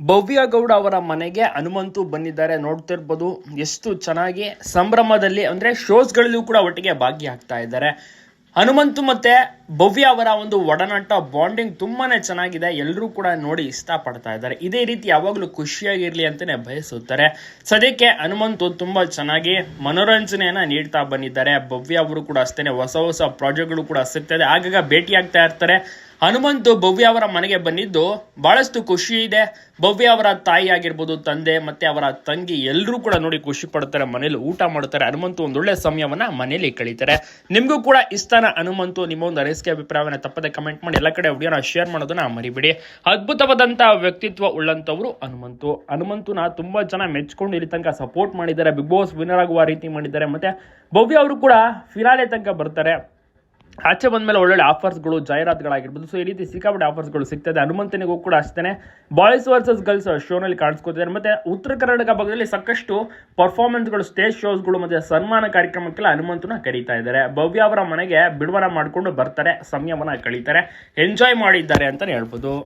ಭವ್ಯ ಗೌಡ ಅವರ ಮನೆಗೆ ಹನುಮಂತು ಬಂದಿದ್ದಾರೆ. ನೋಡ್ತಿರ್ಬೋದು ಎಷ್ಟು ಚೆನ್ನಾಗಿ ಸಂಭ್ರಮದಲ್ಲಿ ಅಂದ್ರೆ ಶೋಸ್ಗಳಲ್ಲೂ ಕೂಡ ಒಟ್ಟಿಗೆ ಭಾಗಿಯಾಗ್ತಾ ಇದ್ದಾರೆ. ಹನುಮಂತು ಮತ್ತೆ ಭವ್ಯ ಅವರ ಒಂದು ಒಡನಾಟ ಬಾಂಡಿಂಗ್ ತುಂಬಾನೇ ಚೆನ್ನಾಗಿದೆ. ಎಲ್ಲರೂ ಕೂಡ ನೋಡಿ ಇಷ್ಟಪಡ್ತಾ ಇದ್ದಾರೆ. ಇದೇ ರೀತಿ ಯಾವಾಗಲೂ ಖುಷಿಯಾಗಿರ್ಲಿ ಅಂತಾನೆ ಬಯಸುತ್ತಾರೆ. ಸದ್ಯಕ್ಕೆ ಹನುಮಂತು ತುಂಬಾ ಚೆನ್ನಾಗಿ ಮನೋರಂಜನೆಯನ್ನ ನೀಡ್ತಾ ಬಂದಿದ್ದಾರೆ. ಭವ್ಯ ಅವರು ಕೂಡ ಅಷ್ಟೇನೆ ಹೊಸ ಹೊಸ ಪ್ರಾಜೆಕ್ಟ್ಗಳು ಕೂಡ ಸಿಗ್ತದೆ ಆಗಾಗ ಭೇಟಿಯಾಗ್ತಾ ಇರ್ತಾರೆ. ಹನುಮಂತು ಭವ್ಯ ಅವರ ಮನೆಗೆ ಬಂದಿದ್ದು ಬಹಳಷ್ಟು ಖುಷಿ ಇದೆ ಭವ್ಯ ಅವರ ತಾಯಿ ಆಗಿರ್ಬೋದು, ತಂದೆ, ಮತ್ತೆ ಅವರ ತಂಗಿ ಎಲ್ಲರೂ ಕೂಡ ನೋಡಿ ಖುಷಿ ಪಡ್ತಾರೆ, ಮನೇಲಿ ಊಟ ಮಾಡ್ತಾರೆ. ಹನುಮಂತು ಒಂದೊಳ್ಳೆ ಸಮಯವನ್ನ ಮನೆಯಲ್ಲಿ ಕಳೀತಾರೆ. ನಿಮಗೂ ಕೂಡ ಇಷ್ಟನ ಹನುಮಂತು, ನಿಮ್ಮ ಒಂದು ಅನಿಸಿಕೆ ಅಭಿಪ್ರಾಯವನ್ನ ತಪ್ಪದೆ ಕಮೆಂಟ್ ಮಾಡಿ, ಎಲ್ಲ ಕಡೆ ವಿಡಿಯೋನ ಶೇರ್ ಮಾಡೋದನ್ನ ಮರಿಬೇಡಿ. ಅದ್ಭುತವಾದಂತಹ ವ್ಯಕ್ತಿತ್ವ ಉಳ್ಳಂತವರು ಹನುಮಂತು. ಹನುಮಂತುನ ತುಂಬಾ ಜನ ಮೆಚ್ಕೊಂಡು ಇಲ್ಲಿ ತನಕ ಸಪೋರ್ಟ್ ಮಾಡಿದ್ದಾರೆ. ಬಿಗ್ ಬಾಸ್ ವಿನರ್ ಆಗುವ ರೀತಿ ಮಾಡಿದ್ದಾರೆ. ಮತ್ತೆ ಭವ್ಯ ಅವರು ಕೂಡ ಫಿನಾಲೆ ತನಕ ಬರ್ತಾರೆ. ಆಚೆ ಬಂದ್ಮೇಲೆ ಒಳ್ಳೊಳ್ಳೆ ಆಫರ್ಸ್ಗಳು, ಜಾಹೀರಾತುಗಳಾಗಿರ್ಬೋದು. ಸೊ ಈ ರೀತಿ ಸಿಕ್ಕಾಪಟ್ಟೆ ಆಫರ್ಸ್ಗಳು ಸಿಗ್ತದೆ. ಹನುಮಂತನಿಗೂ ಕೂಡ ಅಷ್ಟೇ ಬಾಯ್ಸ್ ವರ್ಸಸ್ ಗರ್ಲ್ಸ್ ಶೋನಲ್ಲಿ ಕಾಣಿಸ್ಕೊತಿದ್ದಾರೆ. ಮತ್ತೆ ಉತ್ತರ ಕರ್ನಾಟಕ ಭಾಗದಲ್ಲಿ ಸಾಕಷ್ಟು ಪರ್ಫಾರ್ಮೆನ್ಸ್ಗಳು ಸ್ಟೇಜ್ ಶೋಸ್ಗಳು ಮತ್ತೆ ಸನ್ಮಾನ ಕಾರ್ಯಕ್ರಮಕ್ಕೆಲ್ಲ ಹನುಮಂತನ ಕರೀತಾ ಇದ್ದಾರೆ. ಭವ್ಯ ಅವರ ಮನೆಗೆ ಬಿಡುವನ ಮಾಡಿಕೊಂಡು ಬರ್ತಾರೆ ಸಮಯವನ್ನ ಕಳೀತಾರೆ ಎಂಜಾಯ್ ಮಾಡಿದ್ದಾರೆ ಅಂತಲೇ ಹೇಳ್ಬೋದು.